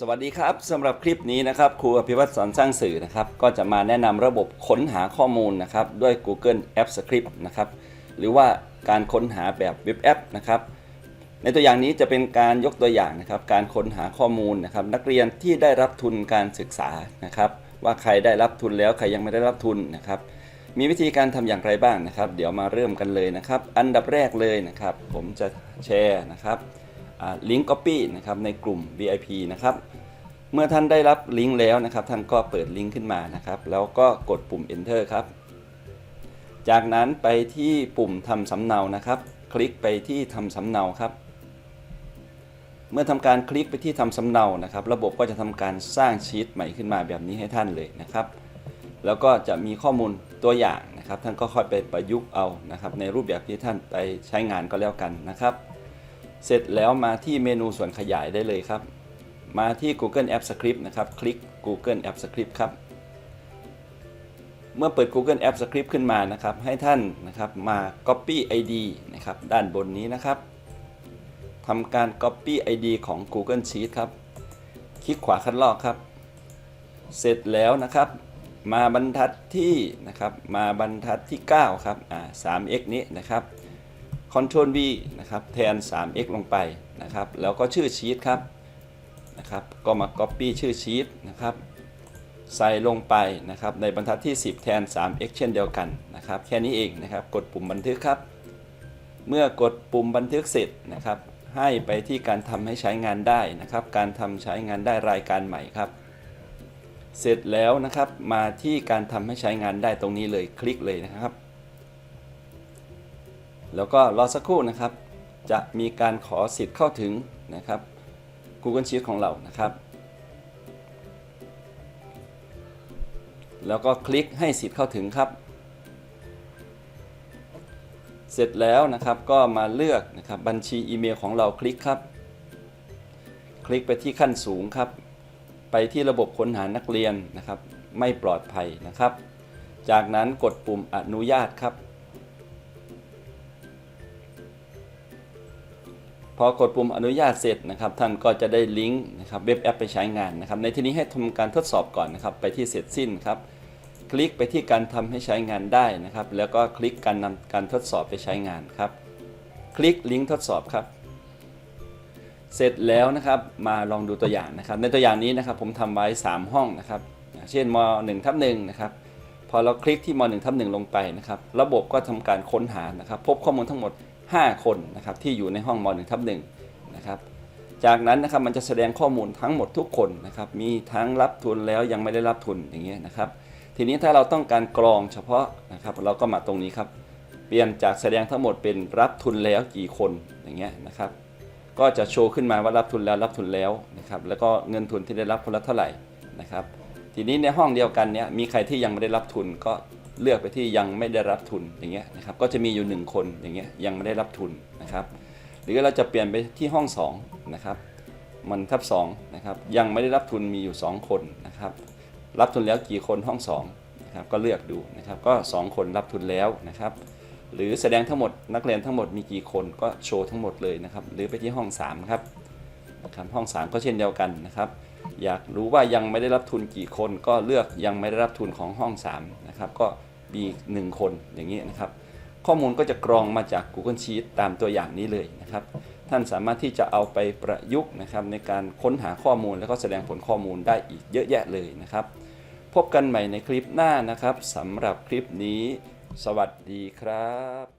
สวัสดีครับสำหรับคลิปนี้นะครับครูอภิวัตสอนสร้างสื่อนะครับ ก็จะมาแนะนำระบบค้นหาข้อมูลนะครับด้วย Google App Script นะครับหรือว่าการค้นหาแบบเว็บแอปนะครับในตัวอย่างนี้จะเป็นการยกตัวอย่างนะครับ การค้นหาข้อมูลนะครับ นักเรียนที่ได้รับทุนการศึกษานะครับ ว่าใครได้รับทุนแล้วใครยังไม่ได้รับทุนนะครับ มีวิธีการทำอย่างไรบ้างนะครับ เดี๋ยวมาเริ่มกันเลยนะครับ อันดับแรกเลยนะครับ ผมจะแชร์นะครับ ลิงก์ Copy นะครับในกลุ่ม VIP นะครับเมื่อท่านได้รับลิงก์แล้วนะครับ ท่านก็เปิดลิงก์ขึ้นมานะครับ แล้วก็กดปุ่ม enter ครับ จากนั้นไปที่ปุ่มทำสำเนานะครับ คลิกไปที่ทำสำเนาครับ เมื่อทำการคลิกไปที่ทำสำเนานะครับ ระบบก็จะทำการสร้างชีตใหม่ขึ้นมาแบบนี้ให้ท่านเลยนะครับ แล้วก็จะมีข้อมูลตัวอย่างนะครับ ท่านก็ค่อยไปประยุกต์เอานะครับ ในรูปแบบที่ท่านไปใช้งานก็แล้วกันนะครับ เสร็จแล้วมาที่เมนูส่วนขยายได้เลยครับ มาที่ Google App Script นะครับ คลิก Google App Script ครับ เมื่อเปิด Google App Script ขึ้นมานะครับ ให้ท่านนะครับมา Copy ID นะครับ ด้านบนนี้นะครับทำการ Copy ID ของ Google Sheet ครับ คลิกขวาคัดลอกครับ เสร็จแล้วนะครับ มาบรรทัดที่นะครับ มาบรรทัดที่ 9 ครับ อ่า 3x นี้นะครับ Ctrl V นะครับแทน 3x ลงไปนะครับแล้วก็ชื่อชีตครับนะครับก็มา Copy ชื่อชีตนะครับใส่ลงไปนะครับในบรรทัดที่ 10 แทน 3x เช่นเดียวกันนะครับแค่นี้เองนะครับกดปุ่มบันทึกครับ เมื่อกดปุ่มบันทึกเสร็จนะครับให้ไปที่การทำให้ใช้งานได้นะครับ การทำใช้งานได้รายการใหม่ครับ เสร็จแล้วนะครับมาที่การทำให้ใช้งานได้ตรงนี้เลยคลิกเลยนะครับ แล้วก็รอสักครู่นะครับ จะมีการขอสิทธิ์เข้าถึงนะครับ Google Sheet ของเรานะครับ แล้วก็คลิกให้สิทธิ์เข้าถึงครับ เสร็จแล้วนะครับก็มาเลือกนะครับบัญชีอีเมลของเราคลิกครับ คลิกไปที่ขั้นสูงครับ ไปที่ระบบค้นหานักเรียนนะครับ ไม่ปลอดภัยนะครับ จากนั้นกดปุ่มอนุญาตครับ พอกดปุ่มอนุญาตเสร็จนะครับท่านก็จะได้ลิงก์นะครับเว็บแอปไปใช้งานนะครับในที่นี้ให้ทำการทดสอบก่อนนะครับไปที่เสร็จสิ้นครับคลิกไปที่การทำให้ใช้งานได้นะครับ แล้วก็คลิกการนำการทดสอบไปใช้งานครับ คลิกลิงก์ทดสอบครับ เสร็จแล้วนะครับมาลองดูตัวอย่างนะครับ ในตัวอย่างนี้นะครับผมทำไว้ 3 ห้องนะครับ เช่นม1ทับ1นะครับพอเราคลิกที่ม1ทับ1ลงไปนะครับ ระบบก็ทำการค้นหานะครับ พบข้อมูลทั้งหมด 5 คนนะครับที่อยู่ในห้องม 1 ทับ1นะครับจากนั้นนะครับมันจะแสดงข้อมูลทั้งหมดทุกคนนะครับมีทั้งรับทุนแล้วยังไม่ได้รับทุนอย่างเงี้ยนะครับทีนี้ถ้าเราต้องการกรองเฉพาะนะครับเราก็มาตรงนี้ครับเปลี่ยนจากแสดงทั้งหมดเป็นรับทุนแล้วกี่คนอย่างเงี้ยนะครับก็จะโชว์ขึ้นมาว่ารับทุนแล้วรับทุนแล้วนะครับแล้วก็เงินทุนที่ได้รับคนละเท่าไหร่นะครับทีนี้ในห้องเดียวกันเนี้ยมีใครที่ยังไม่ได้รับทุนก็ เลือกไปที่ยังไม่ได้รับทุนอย่างเงี้ยนะครับก็จะมีอยู่ 1 คนอย่างเงี้ยยังไม่ได้รับทุนนะครับหรือเราจะเปลี่ยนไปที่ห้อง2นะครับมันทับ2นะครับยังไม่ได้รับทุนมีอยู่ 2 คนนะครับรับทุนแล้วกี่คนห้อง2นะครับก็เลือกดูนะครับก็ 2 คนรับทุนแล้วนะครับหรือแสดงทั้งหมดนักเรียนทั้งหมดมีกี่คนก็โชว์ทั้งหมดเลยนะครับหรือไปที่ห้อง3ครับครับห้อง 3 ก็เช่นเดียวกันนะครับ อยากรู้ว่ายังไม่ได้รับทุนกี่คนก็เลือกยังไม่ได้รับทุนของห้อง 3 นะครับก็มีหนึ่งคนอย่างนี้นะครับ ข้อมูลก็จะกรองมาจาก Google Sheet ตามตัวอย่างนี้เลยนะครับ ท่านสามารถที่จะเอาไปประยุกต์นะครับในการค้นหาข้อมูลแล้วก็แสดงผลข้อมูลได้อีกเยอะแยะเลยนะครับ พบกันใหม่ในคลิปหน้านะครับสำหรับคลิปนี้ สวัสดีครับ